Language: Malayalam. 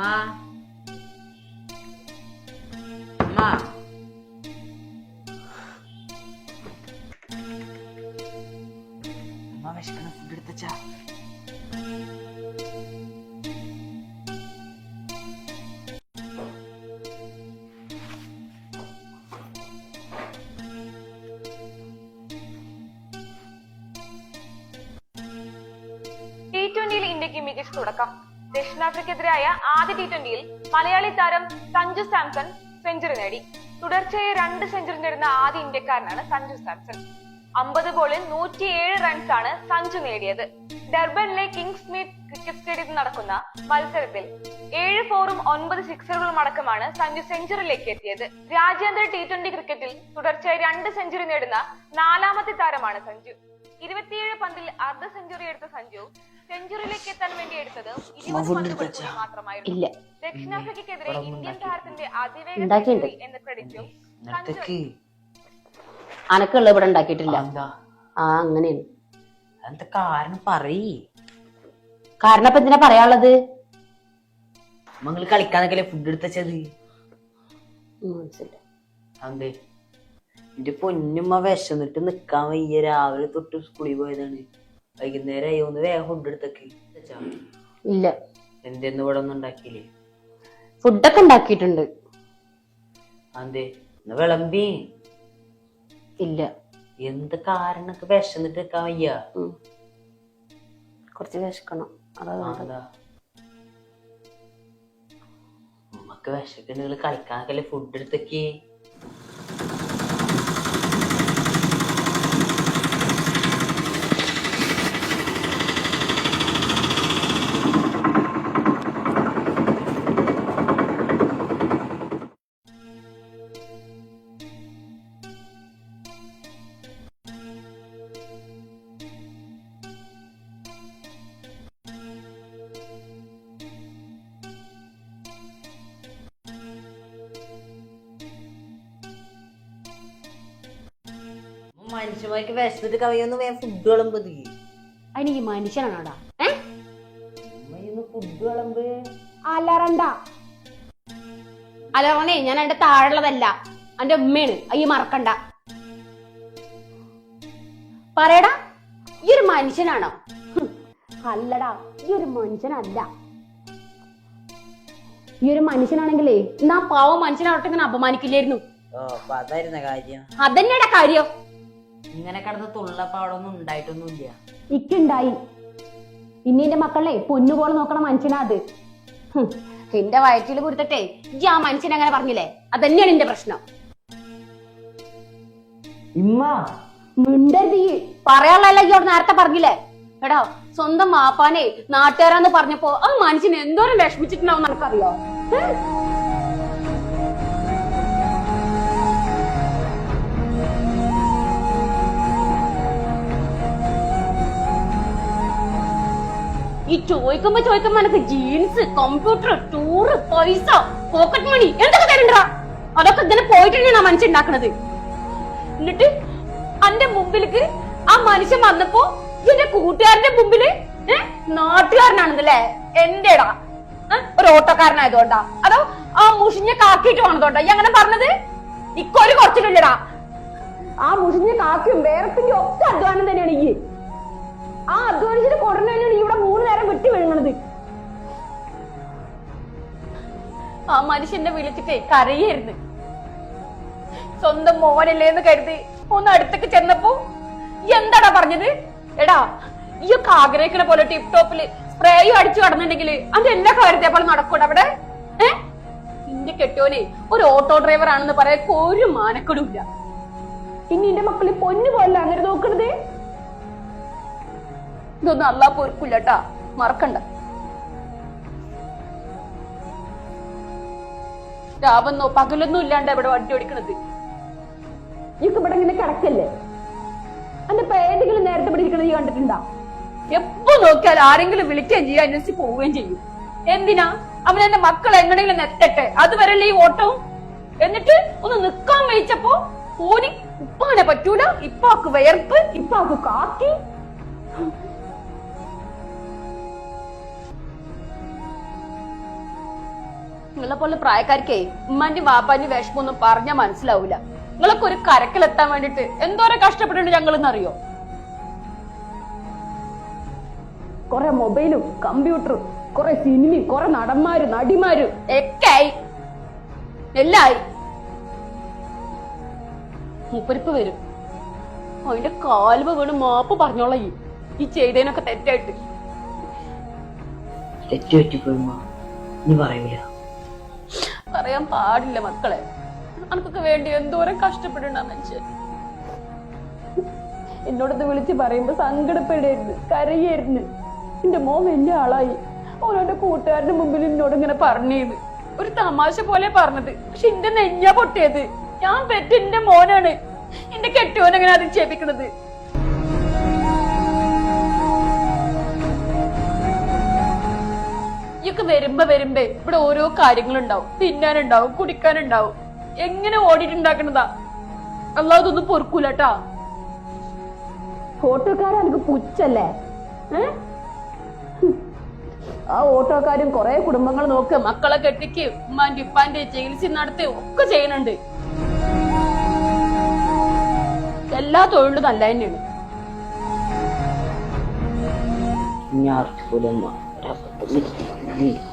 അമ്മ. അമ്മ. അമ്മ വിശക്കണ ഫുഡ് എടുത്തച്ചാ. ടി ട്വന്റിയിൽ ഇന്ത്യയ്ക്ക് മികച്ച തുടക്കം. ദക്ഷിണാഫ്രിക്കെതിരായ ആദ്യ ടി ട്വന്റിയിൽ മലയാളി താരം സഞ്ജു സാംസൺ സെഞ്ചുറി നേടി. തുടർച്ചയായി രണ്ട് സെഞ്ചുറി നേടുന്ന ആദ്യ ഇന്ത്യക്കാരനാണ് സഞ്ജു സാംസൺ. അമ്പത് ബോളിൽ നൂറ്റിയേഴ് ആണ് സഞ്ജു നേടിയത്. ഡർബനിലെ കിങ്സ് മീറ്റ് ക്രിക്കറ്റ് സ്റ്റേഡിയത്തിൽ നടക്കുന്ന മത്സരത്തിൽ ഏഴ് ഫോറും ഒൻപത് സിക്സറുകളും അടക്കമാണ് സഞ്ജു സെഞ്ചുറിയിലേക്ക് എത്തിയത്. രാജ്യാന്തര ടി ട്വന്റി ക്രിക്കറ്റിൽ തുടർച്ചയായി രണ്ട് സെഞ്ചുറി നേടുന്ന നാലാമത്തെ താരമാണ് സഞ്ജു. ഇരുപത്തിയേഴ് പന്തിൽ അർദ്ധ സെഞ്ചുറി എടുത്ത സഞ്ജു സെഞ്ചുറിയിലേക്ക് എത്താൻ വേണ്ടി എടുത്തത് ഇരുപത് മാത്രമായിരുന്നു. ദക്ഷിണാഫ്രിക്കെതിരെ ദക്ഷിണാഫ്രിക്കയ്ക്കെതിരെ ഇന്ത്യൻ താരത്തിന്റെ അതിവേഗ. സെഞ്ചുറി എന്ന ക്രെഡിറ്റും അനക്കുള്ള ഇവിടെ ഉണ്ടാക്കിയിട്ടില്ല. ആ അങ്ങനെയാണ്. എന്താ കാരണം പറയ്. കാരണം ഇപ്പൊ എന്തിനാ പറയാനുള്ളത്? മങ്ങൾ കളിക്കാന്നൊക്കെ ഫുഡ് എടുത്തത് അതെ എന്റെ പൊന്നുമ്മ വിശന്നിട്ട് നിക്കാൻ വയ്യ. രാവിലെ തൊട്ട് സ്കൂളിൽ പോയതാണ്. വൈകുന്നേരം അയ്യോന്ന് ഒന്ന് വേഗം ഫുഡ് എടുത്തൊക്കെ. ഇല്ല. എന്തെന്ന് ഇവിടെ ഒന്നും ഉണ്ടാക്കിയില്ലേ? ഫുഡൊക്കെ ഉണ്ടാക്കിയിട്ടുണ്ട്. അതെ എന്നാ വിളമ്പി. ഇല്ല. എന്ത് കാരണൊക്കെ വിശന്നിട്ട് നിക്കാൻ വയ്യ. കുറച്ച് വിശക്കണം. അതാ ഉമ്മക്ക് വിശക്കുണ്ടെങ്കിൽ കളിക്കാനൊക്കെ ഫുഡ് എടുത്തേക്ക്. മനുഷ്യന്മാർക്ക് വിശന്നിട്ട് കവിയൊന്ന് വേഗം ഫുഡ് വിളമ്പത് അതിന് ഈ മനുഷ്യനാണോടാ? ഫുഡ് വിളമ്പ്. അലറണ്ട. അലറണേ ഞാൻ എന്റെ താഴെയുള്ളതല്ല. എന്റെ ഉമ്മയാണ്. അയ്യ മറക്കണ്ട. പറയടാ ഈ ഒരു മനുഷ്യനാണോ? അല്ലടാ ഈ ഒരു മനുഷ്യനല്ല. ഈ ഒരു മനുഷ്യനാണെങ്കിലേ എന്നാ പാവം മനുഷ്യനാവട്ടെ ഇങ്ങനെ അപമാനിക്കില്ലായിരുന്നു. അതന്നെയാടാ കാര്യം. ഇങ്ങനെ കിടന്ന് തുള്ളപ്പ അവിടെ ഒന്നും ഉണ്ടായിട്ടൊന്നുമില്ല. ഇക്കുണ്ടായി. ഇനി എന്റെ മക്കളെ പൊന്നുപോലെ നോക്കണ മനുഷ്യനാ അത്. ഹും, എന്റെ വയറ്റിൽ കുരുത്തട്ടെ ഈ ആ മനുഷ്യൻ അങ്ങനെ പറഞ്ഞില്ലേ? അതന്നെയാണ് എന്റെ പ്രശ്നം. ഇമ്മ. മിണ്ടരുത് ഈ. അവിടെ നേരത്തെ പറഞ്ഞില്ലേ? എടാ സ്വന്തം മാപ്പാനെ നാട്ടുകാരാന്ന് പറഞ്ഞപ്പോ ആ മനുഷ്യൻ എന്തോരം വിഷമിച്ചിട്ടുണ്ടാവും നിനക്കറിയോ? ഏ? ഈ ചോദിക്കുമ്പോ ചോദിക്കുമ്പോ എനിക്ക് ജീൻസ് കമ്പ്യൂട്ടർ ടൂറ് പൈസ പോക്കറ്റ് മണി എന്തൊക്കെ തരണ്ടാ? അതൊക്കെ ഇങ്ങനെ പോയിട്ടാണ് ആ മനുഷ്യൻ ഉണ്ടാക്കണത് എന്നിട്ട് അന്റെ മുമ്പിലേക്ക് ആ മനുഷ്യൻ വന്നപ്പോ എന്റെ കൂട്ടുകാരന്റെ മുമ്പിൽ നാട്ടുകാരനാണെന്നല്ലേ? എന്റെടാ ഒരു ഓട്ടോക്കാരനായതുകൊണ്ടാ. അതോ ആ മുഷിഞ്ഞ കാക്കിട്ട് വന്നതുകൊണ്ടാ ഈ അങ്ങനെ പറഞ്ഞത്? ഇക്കൊരു കുറച്ചിട്ടില്ലടാ. ആ മുഷിഞ്ഞ കാക്കിയും വേറത്തിന്റെ ഒക്കെ അധ്വാനം തന്നെയാണ് ഈ. ആ അധ്വാനിച്ചിട്ട് കൊടനെ തന്നെയാണ് നേരം വെട്ടി വീഴുന്നത് ആ മനുഷ്യനെ വിളിച്ചിട്ടേ കരയായിരുന്നു സ്വന്തം മോനല്ലേ എന്ന് കരുതി ഒന്ന് അടുത്തേക്ക് ചെന്നപ്പോ എന്താടാ പറഞ്ഞത്? എടാ ഈ ഒക്കെ ആഗ്രഹിക്കണ പോലെ ടിപ് ടോപ്പിൽ സ്പ്രേയും അടിച്ചു കടന്നിട്ടുണ്ടെങ്കിൽ അത് എല്ലാ കാര്യത്തെ പോലെ നടക്കൂടെ അവിടെ? ഏ? നിന്റെ കെട്ടിയോനെ ഒരു ഓട്ടോ ഡ്രൈവർ ആണെന്ന് പറയാൻ ഒരു മാനക്കടും ഇല്ല ഇനി എന്റെ മക്കളെ പൊന്നു പോലെ അങ്ങനെ നോക്കണത്? ഇതൊന്നും അല്ലാ പൊറുക്കില്ലട്ടാ മറക്കണ്ട. രാവെന്നോ പകലൊന്നും ഇല്ലാണ്ട് ഇവിടെ വണ്ടി ഓടിക്കണത്. ഇയൊക്കെ ഇവിടെ ഇങ്ങനെ കിടക്കല്ലേ? അന്റെ പേരെങ്കിലും നേരത്തെ ഇവിടെ ഇരിക്കണത് ഈ കണ്ടിട്ടുണ്ടാ? എപ്പോ നോക്കിയാൽ ആരെങ്കിലും വിളിക്കുകയും ചെയ്യാൻ അന്വേഷിച്ച് പോവുകയും ചെയ്യും. എന്തിനാ? അവൻ എന്റെ മക്കൾ എങ്ങനെയെങ്കിലും എത്തട്ടെ അതുവരല്ലേ ഈ ഓട്ടവും എന്നിട്ട് ഒന്ന് നിക്കാൻ വഹിച്ചപ്പോ ഓനി ഉപ്പാനെ പറ്റൂല? ഇപ്പാക്ക് വയർപ്പ് ഇപ്പാക്ക് കാക്കി. നിങ്ങളെ പോലെ പ്രായക്കാർക്കേ ഉമ്മാന്റെ വാപ്പാന്റെ വിഷമൊന്നും പറഞ്ഞാൽ മനസ്സിലാവൂല. നിങ്ങളൊക്കെ ഒരു കരക്കിലെത്താൻ വേണ്ടിട്ട് എന്തോരം കഷ്ടപ്പെട്ടിട്ട് ഞങ്ങൾ അറിയോ കൊറേ മൊബൈലും കമ്പ്യൂട്ടറും കൊറേ സിനിമയും കൊറേ നടന്മാരും നടിമാരും ഒക്കെ ആയി എല്ലായി. മൂപ്പരിപ്പ് വരും. അതിന്റെ കാലുവ വീണ് മാപ്പ് പറഞ്ഞോളാ ഈ ചെയ്തതിനൊക്കെ തെറ്റായിട്ട്. തെറ്റു പറ്റിപ്പോയമ്മ ഇനി പറയൂല പറയാൻ പാടില്ല മക്കളെ. അനക്കൊക്കെ വേണ്ടി എന്തോരം കഷ്ടപ്പെടണ്ട മനുഷ്യൻ എന്നോടത് വിളിച്ച് പറയുമ്പോ സങ്കടപ്പെടായിരുന്നു കരയായിരുന്നു എന്റെ മോൻ വലിയ ആളായി. ഓരോന്റെ കൂട്ടുകാരുടെ മുമ്പിൽ എന്നോട് ഇങ്ങനെ പറഞ്ഞത് ഒരു തമാശ പോലെ പറഞ്ഞത്. പക്ഷെ എന്റെ നെഞ്ഞ പൊട്ടിയത്. ഞാൻ പെറ്റ് എന്റെ മോനാണ്. എന്റെ കെട്ടിയോൻ അത് അധിക്ഷേപിക്കണത് ഇയൊക്കെ വരുമ്പോ വരുമ്പേ ഇവിടെ ഓരോ കാര്യങ്ങളുണ്ടാവും. തിന്നാനുണ്ടാവും കുടിക്കാനുണ്ടാവും. എങ്ങനെ ഓടിയിട്ടുണ്ടാക്കണതാ? അല്ലാതൊന്നും പൊറുക്കൂലട്ടാ. ഓട്ടോക്കാരൻ എനിക്ക് പുച്ഛല്ലേ. ആ ഓട്ടോക്കാരും കുറെ കുടുംബങ്ങൾ നോക്ക് മക്കളെ കെട്ടിക്ക് ഉമ്മാന്റെ ഉപ്പാന്റെ ചികിത്സ നടത്തി ഒക്കെ ചെയ്യുന്നുണ്ട്. എല്ലാ തൊഴിലും നല്ല തന്നെയാണ്. ഇനി Lee.